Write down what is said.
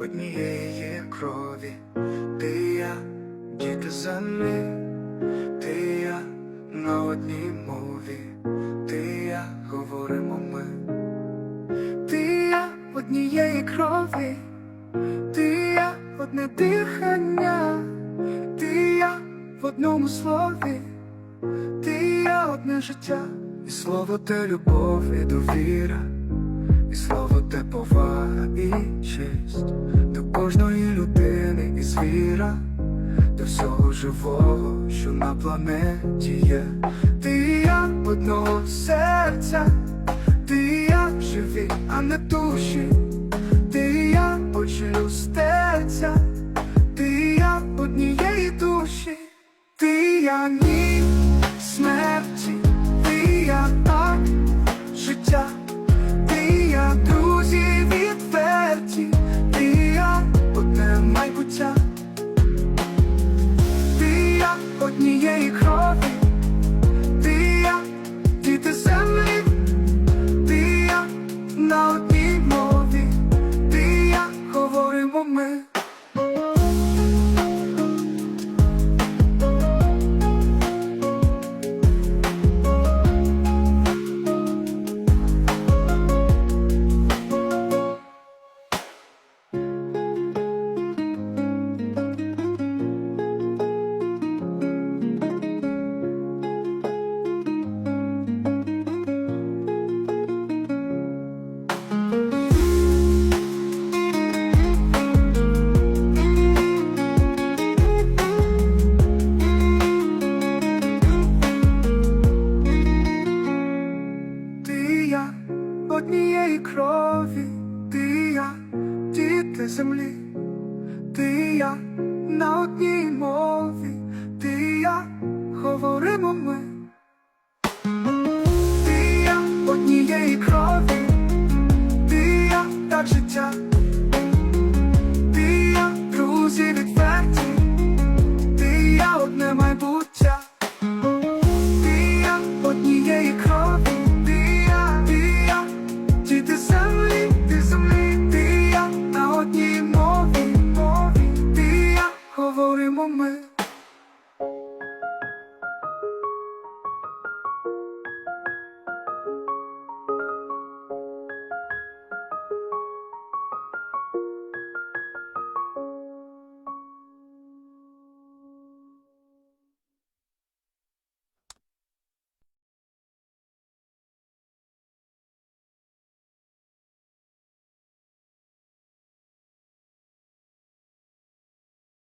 однієї крові, ти я, діти землі, ти я на одній мові, ти я говоримо ми, ти я однієї крові, ти я одне дихання, ти я в одному слові, ти я одне життя, і слово те любов і довіра. І слово те повага і честь звіра, до всього живого, що на планеті є. Ти і я одного серця, ти і я живі, а не душі, ти і я очі люстерця, ти і я однієї душі, ти і я ні смерті, ти і я так життя. Майбуття, ти я однієї крові, крові, ти і я, діти землі, ти і я на одній мові, ти і я говоримо ми,